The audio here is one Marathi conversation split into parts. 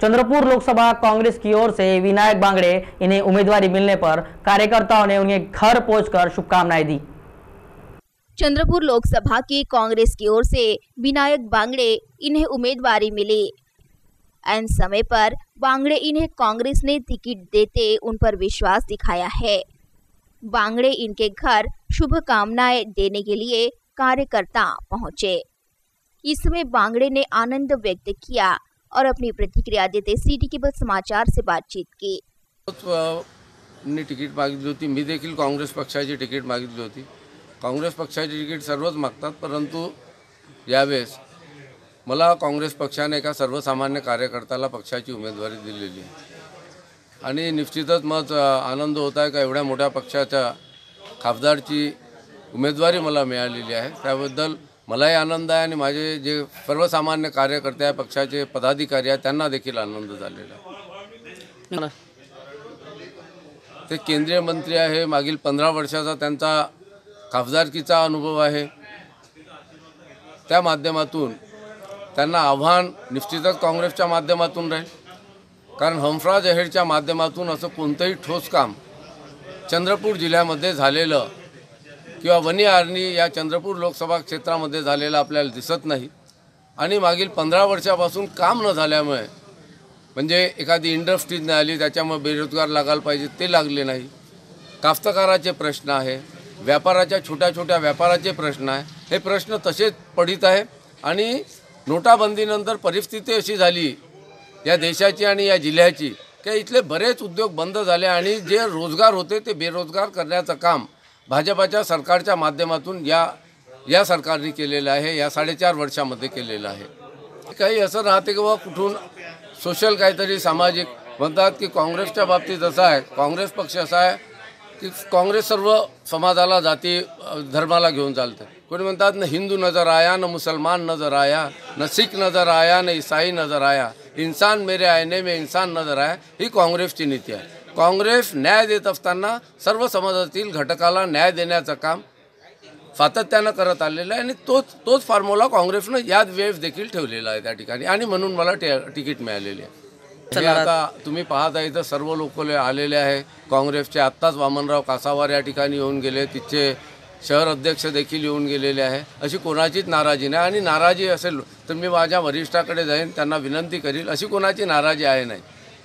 चंद्रपुर लोकसभा कांग्रेस की ओर से विनायक बांगड़े इन्हें उम्मीदवारी मिलने पर कार्यकर्ताओं ने उन्हें घर पहुंचकर शुभकामनाएँ दी। चंद्रपुर लोकसभा की कांग्रेस की ओर से विनायक बांगड़े इन्हें उम्मीदवारी मिली। एन समय पर बांगड़े इन्हें कांग्रेस ने टिकट देते उन पर विश्वास दिखाया है। बांगड़े इनके घर शुभकामनाएँ देने के लिए कार्यकर्ता पहुँचे। इसमें बांगड़े ने आनंद व्यक्त किया। और अपनी प्रतिक्रिया देते सिटी केबल समाचार से बातचीत की। नी तिकीट मागितली होती मी देखील काँग्रेस पक्षाची तिकीट मागितली होती। काँग्रेस पक्षाची तिकीट सर्वच मागतात परंतु यावेळेस मला काँग्रेस पक्षाने एका सर्वसामान्य कार्यकर्त्याला पक्षाची उमेदवारी दिलेली. आहे आणि निश्चितच मग आनंद होत आहे का एवढ्या मोठ्या पक्षाच्या खासदारची उमेदवारी मला मिळालेली आहे. त्याबद्दल मलाही आनंद आहे आणि माझे जे सर्वसामान्य कार्यकर्ते आहे पक्षाचे पदाधिकारी आहेत त्यांना देखील आनंद झालेला आहे. ते केंद्रीय मंत्री आहे मागील पंधरा वर्षाचा त्यांचा खासदारकीचा अनुभव आहे. त्या माध्यमातून त्यांना आव्हान निश्चितच काँग्रेसच्या माध्यमातून राहील. कारण हंसराज अहेरच्या माध्यमातून असं कोणतंही ठोस काम चंद्रपूर जिल्ह्यामध्ये झालेलं किंवा वनी आरणी या चंद्रपूर लोकसभा क्षेत्रामध्ये झालेला आपल्याला दिसत नाही. आणि मागील पंधरा वर्षापासून काम न झाल्यामुळे म्हणजे एखादी इंडस्ट्रीज नाही आली त्याच्यामुळे बेरोजगार लागायला पाहिजे ते लागले नाही. कास्तकाराचे प्रश्न आहे व्यापाराच्या छोट्या छोट्या व्यापाराचे प्रश्न आहे. हे प्रश्न तसेच पडित आहे आणि नोटाबंदीनंतर परिस्थिती अशी झाली या देशाची आणि या जिल्ह्याची की इथले बरेच उद्योग बंद झाले आणि जे रोजगार होते ते बेरोजगार करण्याचं काम भाजपाच्या सरकारच्या माध्यमातून या या सरकारने केलेलं आहे या साडेचार वर्षामध्ये केलेलं आहे. काही असं राहते की बाबा कुठून सोशल काहीतरी सामाजिक म्हणतात की काँग्रेसच्या बाबतीत असं आहे काँग्रेस पक्ष असा आहे की काँग्रेस सर्व समाजाला जाती धर्माला घेऊन चालतं. कोणी म्हणतात ना हिंदू नजर आया न मुसलमान नजर आया न सिख नजर आया न ईसाई नजर आया इंसान मेरे आयने में इन्सान नजर आया ही काँग्रेसची नीती आहे. काँग्रेस न्याय देत असताना सर्व समाजातील घटकाला न्याय देण्याचं काम सातत्यानं करत आलेलं आहे आणि तोच तोच फॉर्म्युला काँग्रेसनं याच वेळेस देखील ठेवलेला आहे त्या ठिकाणी. आणि म्हणून मला तिकीट मिळालेली आहे. आता तुम्ही पाहता इथं सर्व लोक आलेले आहे. काँग्रेसचे आत्ताच वामनराव कासावार या ठिकाणी येऊन गेले. तिथचे शहर अध्यक्ष देखील येऊन गेलेले आहे. अशी कोणाचीच नाराजी नाही. आणि नाराजी असेल तर मी माझ्या वरिष्ठाकडे जाईन त्यांना विनंती करील. अशी कोणाची नाराजी आहे नाही.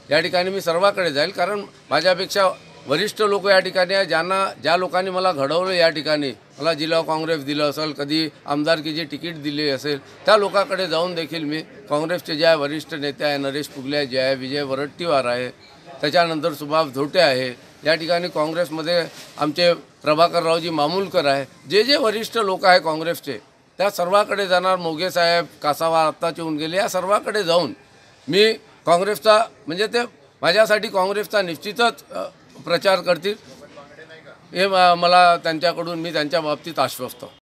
या ठिकाणी मी सर्वाकडे जाईल. कारण माझ्यापेक्षा वरिष्ठ लोक या ठिकाणी आहे. ज्यांना ज्या लोकांनी मला घडवलं या ठिकाणी मला जिल्हा काँग्रेस दिलं असेल कधी आमदारकीची तिकीट दिली असेल त्या लोकांकडे जाऊन देखील मी काँग्रेसचे जे आहे वरिष्ठ नेते आहे नरेश पुगले जे आहे विजय वरट्टीवार आहे त्याच्यानंतर सुभाष धोटे आहे. या ठिकाणी काँग्रेसमध्ये आमचे प्रभाकररावजी मामूलकर आहे. जे जे वरिष्ठ लोक आहे काँग्रेसचे त्या सर्वाकडे जाणार मोगे साहेब कासावा आत्ताचे येऊन गेले या सर्वाकडे जाऊन मी काँग्रेसचा म्हणजे ते माझ्यासाठी काँग्रेसचा निश्चितच प्रचार करतील. हे मला त्यांच्याकडून मी त्यांच्या बाबतीत आश्वस्त.